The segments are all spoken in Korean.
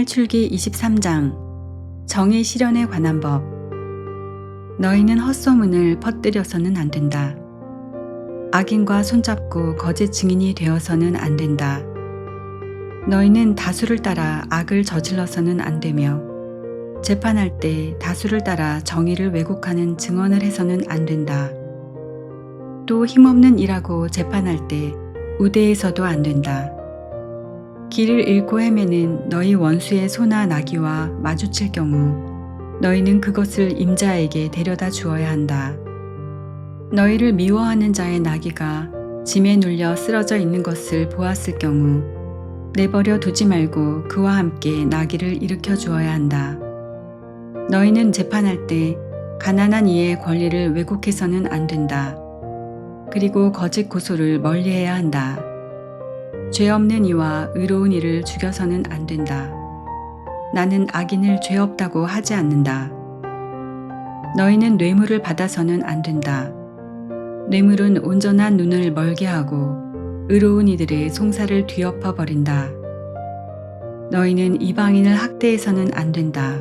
탈출기 23장 정의 실현에 관한 법 너희는 헛소문을 퍼뜨려서는 안 된다. 악인과 손잡고 거짓 증인이 되어서는 안 된다. 너희는 다수를 따라 악을 저질러서는 안 되며 재판할 때 다수를 따라 정의를 왜곡하는 증언을 해서는 안 된다. 또 힘없는 일하고 재판할 때 우대해서도 안 된다. 길을 잃고 헤매는 너희 원수의 소나 나귀와 마주칠 경우 너희는 그것을 임자에게 데려다 주어야 한다. 너희를 미워하는 자의 나귀가 짐에 눌려 쓰러져 있는 것을 보았을 경우 내버려 두지 말고 그와 함께 나귀를 일으켜 주어야 한다. 너희는 재판할 때 가난한 이의 권리를 왜곡해서는 안 된다. 그리고 거짓 고소를 멀리해야 한다. 죄 없는 이와 의로운 이를 죽여서는 안 된다. 나는 악인을 죄 없다고 하지 않는다. 너희는 뇌물을 받아서는 안 된다. 뇌물은 온전한 눈을 멀게 하고 의로운 이들의 송사를 뒤엎어 버린다. 너희는 이방인을 학대해서는 안 된다.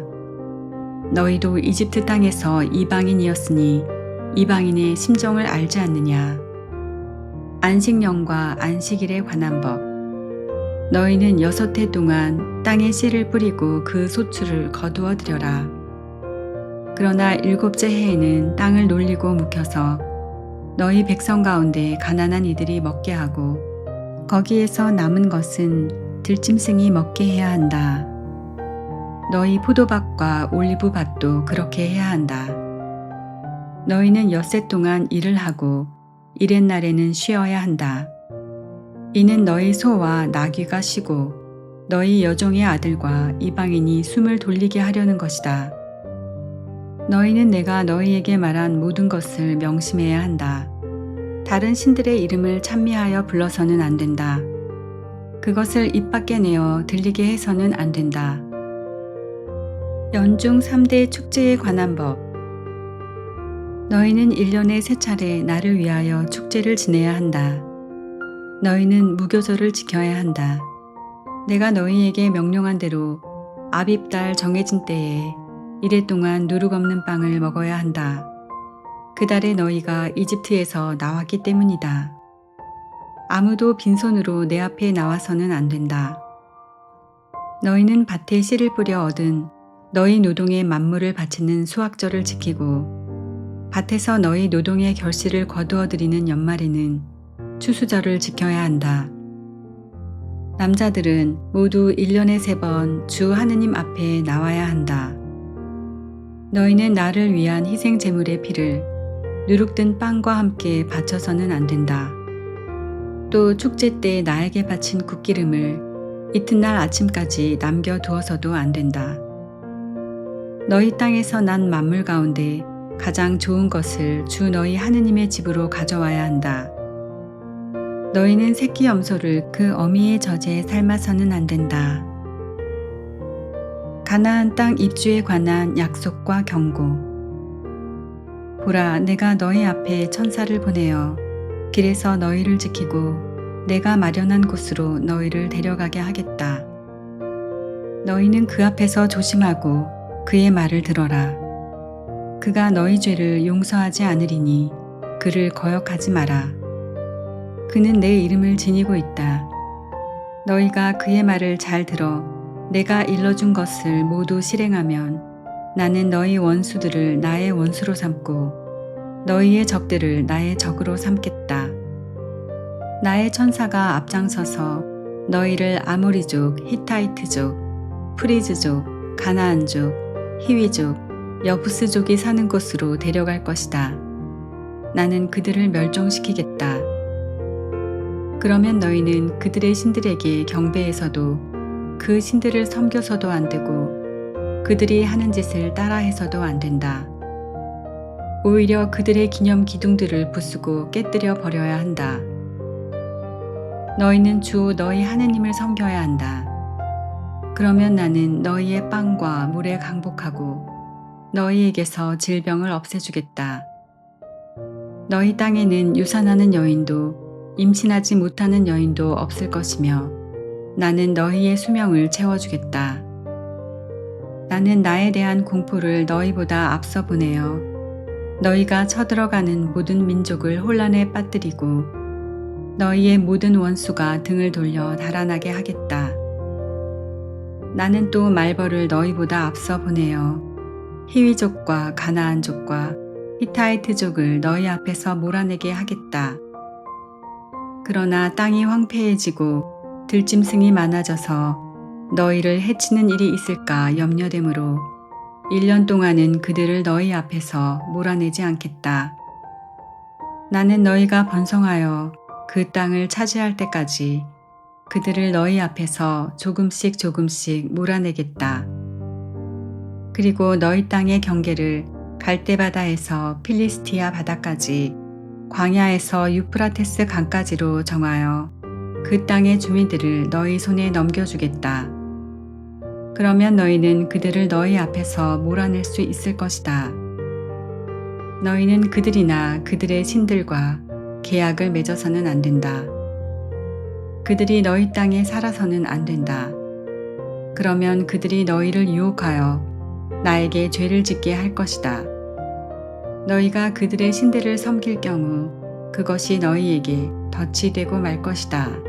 너희도 이집트 땅에서 이방인이었으니 이방인의 심정을 알지 않느냐. 안식년과 안식일에 관한 법. 너희는 여섯 해 동안 땅에 씨를 뿌리고 그 소출을 거두어 들여라. 그러나 일곱째 해에는 땅을 놀리고 묵혀서 너희 백성 가운데 가난한 이들이 먹게 하고 거기에서 남은 것은 들짐승이 먹게 해야 한다. 너희 포도밭과 올리브밭도 그렇게 해야 한다. 너희는 엿새 동안 일을 하고 이렛 날에는 쉬어야 한다. 이는 너희 소와 나귀가 쉬고 너희 여종의 아들과 이방인이 숨을 돌리게 하려는 것이다. 너희는 내가 너희에게 말한 모든 것을 명심해야 한다. 다른 신들의 이름을 찬미하여 불러서는 안 된다. 그것을 입 밖에 내어 들리게 해서는 안 된다. 연중 3대 축제에 관한 법. 너희는 1년에 세 차례 나를 위하여 축제를 지내야 한다. 너희는 무교절을 지켜야 한다. 내가 너희에게 명령한 대로 아빕달 정해진 때에 이래 동안 누룩 없는 빵을 먹어야 한다. 그 달에 너희가 이집트에서 나왔기 때문이다. 아무도 빈손으로 내 앞에 나와서는 안 된다. 너희는 밭에 씨를 뿌려 얻은 너희 노동의 만물을 바치는 수확절을 지키고 밭에서 너희 노동의 결실을 거두어 들이는 연말에는 추수절을 지켜야 한다. 남자들은 모두 1년에 세 번 주 하느님 앞에 나와야 한다. 너희는 나를 위한 희생 제물의 피를 누룩든 빵과 함께 바쳐서는 안 된다. 또 축제 때 나에게 바친 국기름을 이튿날 아침까지 남겨 두어서도 안 된다. 너희 땅에서 난 만물 가운데 가장 좋은 것을 주 너희 하느님의 집으로 가져와야 한다. 너희는 새끼 염소를 그 어미의 젖에 삶아서는 안 된다. 가나안 땅 입주에 관한 약속과 경고. 보라, 내가 너희 앞에 천사를 보내어 길에서 너희를 지키고 내가 마련한 곳으로 너희를 데려가게 하겠다. 너희는 그 앞에서 조심하고 그의 말을 들어라. 그가 너희 죄를 용서하지 않으리니 그를 거역하지 마라. 그는 내 이름을 지니고 있다. 너희가 그의 말을 잘 들어 내가 일러준 것을 모두 실행하면 나는 너희 원수들을 나의 원수로 삼고 너희의 적들을 나의 적으로 삼겠다. 나의 천사가 앞장서서 너희를 아모리족, 히타이트족, 프리즈족, 가나안족, 히위족, 여부스족이 사는 곳으로 데려갈 것이다. 나는 그들을 멸종시키겠다. 그러면 너희는 그들의 신들에게 경배해서도 그 신들을 섬겨서도 안 되고 그들이 하는 짓을 따라해서도 안 된다. 오히려 그들의 기념 기둥들을 부수고 깨뜨려 버려야 한다. 너희는 주 너희 하느님을 섬겨야 한다. 그러면 나는 너희의 빵과 물에 강복하고 너희에게서 질병을 없애주겠다. 너희 땅에는 유산하는 여인도 임신하지 못하는 여인도 없을 것이며 나는 너희의 수명을 채워주겠다. 나는 나에 대한 공포를 너희보다 앞서 보내어 너희가 쳐들어가는 모든 민족을 혼란에 빠뜨리고 너희의 모든 원수가 등을 돌려 달아나게 하겠다. 나는 또 말벌을 너희보다 앞서 보내어 히위족과 가나안족과 히타이트족을 너희 앞에서 몰아내게 하겠다. 그러나 땅이 황폐해지고 들짐승이 많아져서 너희를 해치는 일이 있을까 염려되므로 1년 동안은 그들을 너희 앞에서 몰아내지 않겠다. 나는 너희가 번성하여 그 땅을 차지할 때까지 그들을 너희 앞에서 조금씩 조금씩 몰아내겠다. 그리고 너희 땅의 경계를 갈대바다에서 필리스티아 바다까지 광야에서 유프라테스 강까지로 정하여 그 땅의 주민들을 너희 손에 넘겨주겠다. 그러면 너희는 그들을 너희 앞에서 몰아낼 수 있을 것이다. 너희는 그들이나 그들의 신들과 계약을 맺어서는 안 된다. 그들이 너희 땅에 살아서는 안 된다. 그러면 그들이 너희를 유혹하여 나에게 죄를 짓게 할 것이다. 너희가 그들의 신들을 섬길 경우 그것이 너희에게 덫이 되고 말 것이다.